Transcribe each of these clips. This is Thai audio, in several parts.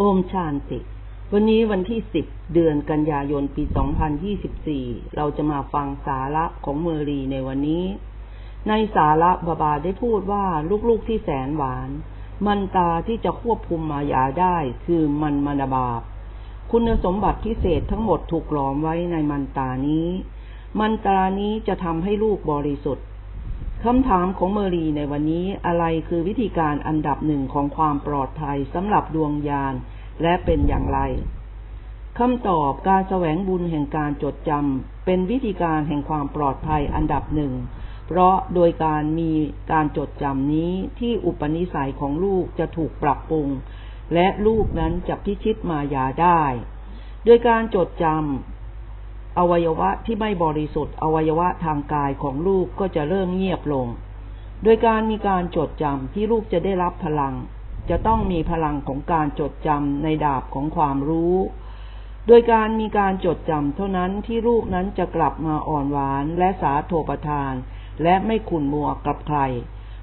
โอมชานติ วันนี้วันที่10เดือนกันยายนปี2024เราจะมาฟังสาระของเมอรีในวันนี้ ในสาระบาบาได้พูดว่าลูกๆที่แสนหวาน มันตาที่จะควบคุมมายาได้คือมันมนาบาบ คุณสมบัติพิเศษทั้งหมดถูกหลอมไว้ในมันตานี้ มันตานี้จะทำให้ลูกบริสุทธิ์ คำถามของเมอรีในวันนี้อะไรคือวิธีการอันดับหนึ่งของความปลอดภัยสำหรับดวงญาณและเป็นอย่างไรคำตอบการแสวงบุญแห่งการจดจำเป็นวิธีการแห่งความปลอดภัยอันดับหนึ่ง เพราะโดยการมีการจดจำนี้ที่อุปนิสัยของลูกจะถูกปรับปรุง และลูกนั้นจะพิชิตมายาได้ โดยการจดจำ อวัยวะที่ไม่บริสุทธิ์ อวัยวะทางกายของลูกก็จะเริ่มเงียบลง โดยการมีการจดจำที่ลูกจะได้รับพลัง จะต้องมีพลังของการจดจำในดาบของความรู้ โดยการมีการจดจำเท่านั้นที่ลูกนั้นจะกลับมาอ่อนหวานและสาโทประทาน และไม่ขุนมัวกับใคร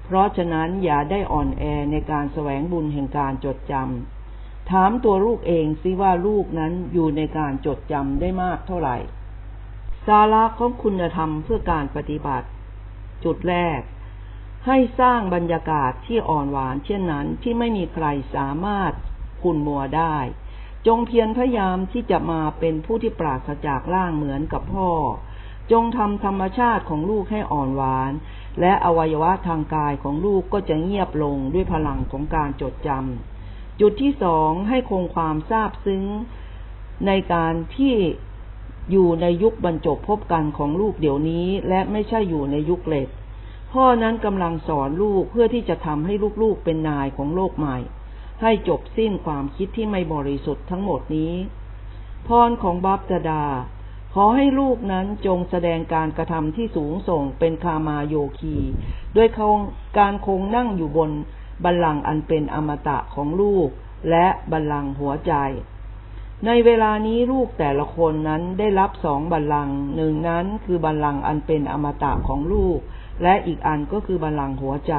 เพราะฉะนั้นอย่าได้อ่อนแอในการแสวงบุญแห่งการจดจำถามตัวลูกเองซิว่าลูกนั้นอยู่ในการจดจำได้มากเท่าไหร่ สาระของคุณธรรมเพื่อการปฏิบัติ จุดแรก ให้สร้างบรรยากาศที่อ่อนหวานเช่นนั้นที่ไม่มีใครสามารถคุณมัวได้ จงเพียรพยายามที่จะมาเป็นผู้ที่ปราศจากร่างเหมือนกับพ่อ จงทำธรรมชาติของลูกให้อ่อนหวาน และอวัยวะทางกายของลูกก็จะเงียบลงด้วยพลังของการจดจำจุดที่สองให้คงความซาบซึ้งในการที่ อยู่ในยุคบรรจบพบกันของลูกเดี๋ยวนี้ และไม่ใช่อยู่ในยุคเล็ก พ่อนั้นกำลังสอนลูกเพื่อที่จะทำให้ลูกๆเป็นนายของโลกใหม่ ให้จบสิ้นความคิดที่ไม่บริสุทธิ์ทั้งหมดนี้ พรของบัพตดา ขอให้ลูกนั้นจงแสดงการกระทำที่สูงส่งเป็นคามาโยคีโดยการคงนั่งอยู่บนบัลลังก์อันเป็นอมตะของลูกและบัลลังก์หัวใจ ในเวลานี้ลูกแต่ละคนนั้นได้รับสองบัลลังก์หนึ่งนั้นคือบัลลังก์อันเป็นอมตะของลูก และอีกอันก็คือบัลลังก์หัวใจ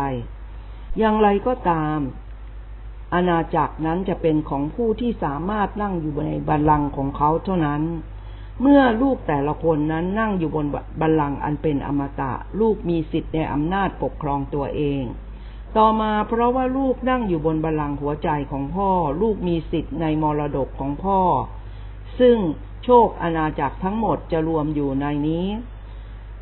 อย่างไรก็ตาม อาณาจักรนั้นจะเป็นของผู้ที่สามารถนั่งอยู่ในบัลลังก์ของเขาเท่านั้น เมื่อลูกแต่ละคนนั้นนั่งอยู่บนบัลลังก์อันเป็นอมตะ ลูกมีสิทธิ์ในอำนาจปกครองตัวเอง ต่อมาเพราะว่าลูกนั่งอยู่บนบัลลังก์หัวใจของพ่อ ลูกมีสิทธิ์ในมรดกของพ่อ ซึ่งโชคอาณาจักรทั้งหมดจะรวมอยู่ในนี้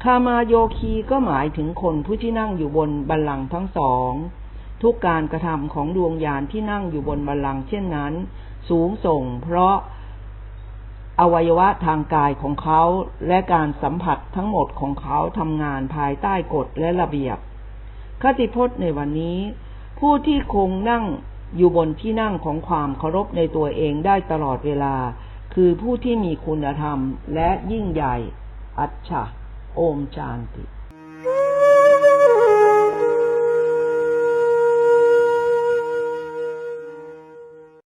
คามาโยคีก็หมายถึงคนผู้ที่นั่งอยู่บนบัลลังก์ทั้งสอง ทุกการกระทำของดวงญาณที่นั่งอยู่บนบัลลังก์เช่นนั้น สูงส่งเพราะอวัยวะทางกายของเขาและการสัมผัสทั้งหมดของเขาทำงานภายใต้กฎและระเบียบ คติพจน์ในวันนี้ ผู้ที่คงนั่งอยู่บนที่นั่งของความเคารพในตัวเองได้ตลอดเวลา คือผู้ที่มีคุณธรรมและยิ่งใหญ่ อัจฉะโอมจานติ